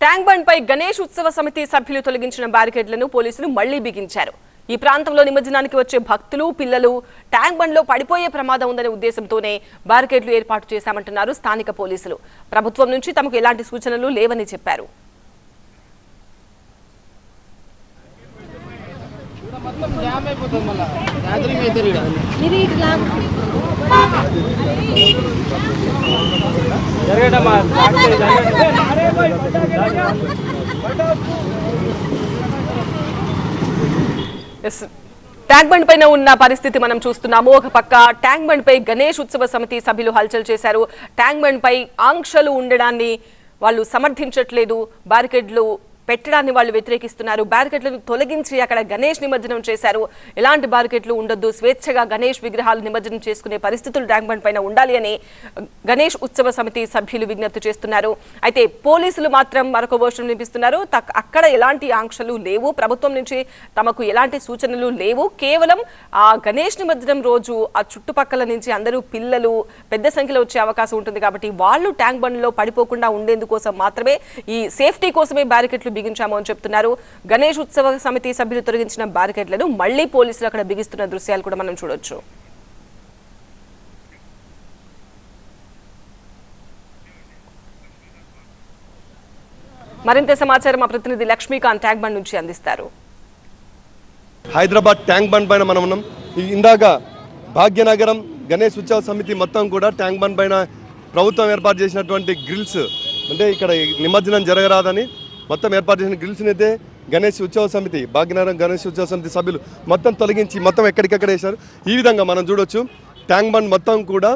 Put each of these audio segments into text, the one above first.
Tank bund పై గణేష్ ఉత్సవ సమితి సభ్యులు తొలగించిన బ్యారికేడ్లను పోలీసులు మళ్ళీ బిగించారు. ఈ ప్రాంతంలో నిమజ్జనానికి వచ్చే భక్తులు పిల్లలు ట్యాంక్ బండ్లో పడిపోయే ప్రమాదం ఉందనే ఉద్దేశంతోనే బ్యారికేడ్లు ఏర్పాటు చేశామంటున్నారు స్థానిక పోలీసులు. ప్రభుత్వం నుంచి తమకు ఎలాంటి సూచనలు లేవని చెప్పారు. జరగటమ్మా ఎస్. ట్యాంక్ బండ్ పైన ఉన్న పరిస్థితి మనం చూస్తున్నాము. ఒక పక్క ట్యాంక్ బండ్ పై గణేష్ ఉత్సవ సమితి సభ్యులు హల్చల్ చేశారు. ట్యాంక్ బండ్ పై ఆంక్షలు ఉండడాన్ని వాళ్ళు సమర్థించట్లేదు. బ్యారికేడ్లు పెట్టడాన్ని వాళ్ళు వ్యతిరేకిస్తున్నారు. బ్యారికెట్లను తొలగించి అక్కడ గణేష్ నిమజ్జనం చేశారు. ఎలాంటి బ్యారికెట్లు ఉండొద్దు. స్వేచ్ఛగా గణేష్ విగ్రహాలు నిమజ్జనం చేసుకునే పరిస్థితులు ట్యాంక్ బండ్ పైన ఉండాలి అని గణేష్ ఉత్సవ సమితి సభ్యులు విజ్ఞప్తి చేస్తున్నారు. అయితే పోలీసులు మాత్రం మరొక వర్షం వినిపిస్తున్నారు. అక్కడ ఎలాంటి ఆంక్షలు లేవు. ప్రభుత్వం నుంచి తమకు ఎలాంటి సూచనలు లేవు. కేవలం ఆ గణేష్ నిమజ్జనం రోజు ఆ చుట్టుపక్కల నుంచి అందరూ పిల్లలు పెద్ద సంఖ్యలో వచ్చే అవకాశం ఉంటుంది కాబట్టి వాళ్ళు ట్యాంక్ బండ్లో పడిపోకుండా ఉండేందుకోసం మాత్రమే ఈ సేఫ్టీ కోసమే బ్యారికెట్లు బిగించాము అని చెప్తున్నారు. గణేష్ ఉత్సవ సమితి సభ్యులు తొలగించిన బ్యారికేడ్లను మళ్ళీ పోలీసులు అక్కడ బిగిస్తున్న దృశ్యాలు కూడా మనం చూడొచ్చు. మరింత సమాచారం మా ప్రతినిధి లక్ష్మీకాంత్ ట్యాంక్ బండ్ నుంచి అందిస్తారు. హైదరాబాద్ ట్యాంక్ బండ్ పైన మనం ఉన్నాం. ఈ- ఇందాక భాగ్యనగరం గణేష్ ఉత్సవ సమితి మొత్తం కూడా ట్యాంక్ బండ్ పైన ప్రభుత్వం ఏర్పాటు చేసినటువంటి గ్రిల్స్ అంటే ఇక్కడ నిమజ్జనం జరగరాదని మొత్తం ఏర్పాటు చేసిన గ్రిల్స్ని అయితే గణేష్ ఉత్సవ సమితి భాగ్యనగరం గణేష్ ఉత్సవ సమితి సభ్యులు మొత్తం తొలగించి మొత్తం ఎక్కడికక్కడ వేశారు. ఈ విధంగా మనం చూడొచ్చు ట్యాంక్ బండ్ మొత్తం కూడా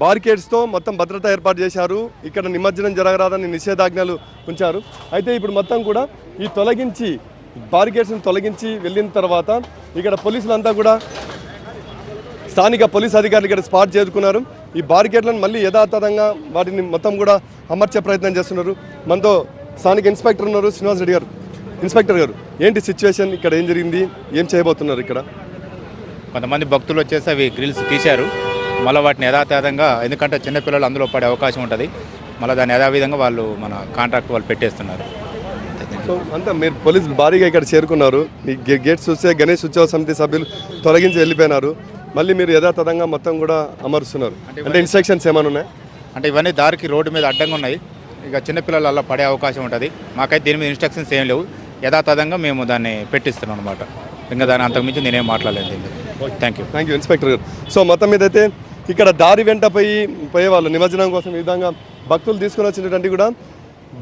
బారికేడ్స్తో మొత్తం భద్రత ఏర్పాటు చేశారు. ఇక్కడ నిమజ్జనం జరగరాదని నిషేధాజ్ఞలు ఉంచారు. అయితే ఇప్పుడు మొత్తం కూడా ఈ తొలగించి బారికేడ్స్ని తొలగించి వెళ్ళిన తర్వాత ఇక్కడ పోలీసులంతా కూడా స్థానిక పోలీస్ అధికారులు ఇక్కడ స్పాట్ చేరుకున్నారు. ఈ బారికేడ్లను మళ్ళీ యథాతథంగా వాటిని మొత్తం కూడా అమర్చే ప్రయత్నం చేస్తున్నారు. మనతో స్థానిక ఇన్స్పెక్టర్ ఉన్నారు శ్రీనివాస్ రెడ్డి గారు. ఇన్స్పెక్టర్ గారు ఏంటి సిచ్యువేషన్? ఇక్కడ ఏం జరిగింది? ఏం చేయబోతున్నారు ఇక్కడ? కొంతమంది భక్తులు వచ్చేసి అవి గ్రిల్స్ తీశారు. మళ్ళీ వాటిని యథాతథంగా ఎందుకంటే చిన్నపిల్లలు అందులో పడే అవకాశం ఉంటుంది. మళ్ళీ దాన్ని యథావిధంగా వాళ్ళు మన కాంట్రాక్ట్ వాళ్ళు పెట్టేస్తున్నారు. సో అంతా మీరు పోలీసులు భారీగా ఇక్కడ చేరుకున్నారు. ఈ గేట్స్ చూస్తే గణేష్ ఉత్సవ సమితి సభ్యులు తొలగించి వెళ్ళిపోయినారు. మళ్ళీ మీరు యథాతథంగా మొత్తం కూడా అమరుస్తున్నారు. అంటే ఇన్స్ట్రక్షన్స్ ఏమైనా ఉన్నాయి? అంటే ఇవన్నీ దారికి రోడ్డు మీద అడ్డంగా ఉన్నాయి. ఇక చిన్నపిల్లలు అలా పడే అవకాశం ఉంటుంది. మాకైతే దీని మీద ఇన్స్ట్రక్షన్స్ ఏం లేవు. యథాతథంగా మేము దాన్ని పెట్టిస్తున్నాం అనమాట ఇంకా దాని అంతకుమించి నేనేం మాట్లాడలేదు thank you thank you inspector గారు. సో మొత్తం మీద అయితే ఇక్కడ దారి వెంట పోయి పోయేవాళ్ళు నిమజ్జనం కోసం ఈ విధంగా భక్తులు తీసుకుని వచ్చినటువంటి కూడా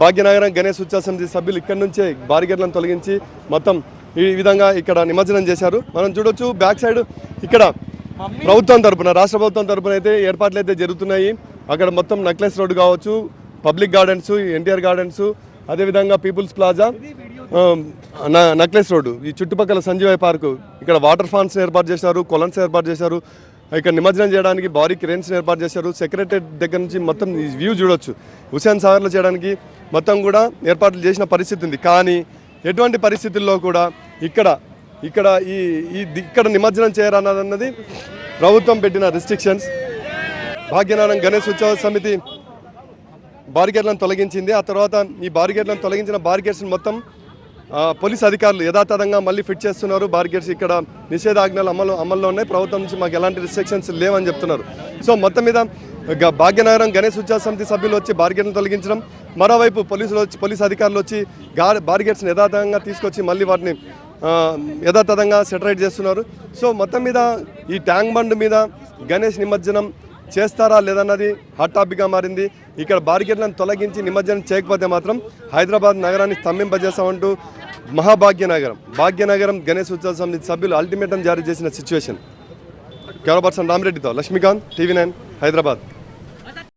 భాగ్యనగరం గణేష్ ఉత్సవ సమితి సభ్యులు ఇక్కడ నుంచే బారిగేట్లను తొలగించి మొత్తం ఈ విధంగా ఇక్కడ నిమజ్జనం చేశారు. మనం చూడొచ్చు బ్యాక్ సైడ్ ఇక్కడ ప్రభుత్వం తరపున రాష్ట్ర ప్రభుత్వం తరపున అయితే ఏర్పాట్లు అయితే జరుగుతున్నాయి. అక్కడ మొత్తం నక్లెస్ రోడ్ కావచ్చు పబ్లిక్ గార్డెన్స్ ఎన్టీఆర్ గార్డెన్స్ అదేవిధంగా పీపుల్స్ ప్లాజా నక్లెస్ రోడ్డు ఈ చుట్టుపక్కల సంజీవయ్య పార్కు. ఇక్కడ వాటర్ ఫాన్స్ ఏర్పాటు చేశారు కొలన్స్ ఏర్పాటు చేశారు. ఇక్కడ నిమజ్జనం చేయడానికి భారీ క్రేన్స్ ఏర్పాటు చేశారు. సెక్రటరేట్ దగ్గర నుంచి మొత్తం ఈ వ్యూ చూడొచ్చు. హుసేన్ సాగర్లో చేయడానికి మొత్తం కూడా ఏర్పాట్లు చేసిన పరిస్థితి ఉంది. కానీ ఎటువంటి పరిస్థితుల్లో కూడా ఇక్కడ ఇక్కడ ఈ ఈ ఇక్కడ నిమజ్జనం చేయరన్నది ప్రభుత్వం పెట్టిన రిస్ట్రిక్షన్స్ భాగ్యనారాయణ గణేష్ ఉత్సవ సమితి బారిగేట్లను తొలగించింది. ఆ తర్వాత ఈ బారిగేట్లను తొలగించిన బారిగేట్స్ మొత్తం పోలీస్ అధికారులు యథాతథంగా మళ్ళీ ఫిట్ చేస్తున్నారు. బారిగేట్స్ ఇక్కడ నిషేధాజ్ఞలు అమలు అమల్లో ఉన్నాయి. ప్రభుత్వం నుంచి మాకు ఎలాంటి రిస్ట్రిక్షన్స్ లేవని చెప్తున్నారు. సో మొత్తం మీద భాగ్యనగరం గణేష్ ఉత్సవ సమితి సభ్యులు వచ్చి బారిగేట్లను తొలగించడం మరోవైపు పోలీసులు వచ్చి పోలీస్ అధికారులు వచ్చి గార్ బారిగేట్స్ని యథాతథంగా తీసుకొచ్చి మళ్ళీ వాటిని యథాతథంగా సెటరేట్ చేస్తున్నారు. సో మొత్తం మీద ఈ ట్యాంక్ బండ్ మీద గణేష్ నిమజ్జనం చేస్తారా లేదన్నది హాట్ టాపిక్గా మారింది. ఇక్కడ బారికేట్లను తొలగించి నిమజ్జనం చేయకపోతే మాత్రం హైదరాబాద్ నగరాన్ని స్తంభింపజేస్తామంటూ మహాభాగ్యనగరం భాగ్యనగరం గణేష్ ఉత్సవ సమితి సభ్యులు అల్టిమేటం జారీ చేసిన సిచ్యువేషన్ కెమెరా పర్సన్ రామిరెడ్డితో లక్ష్మీకాంత్ టీవీ నైన్ హైదరాబాద్.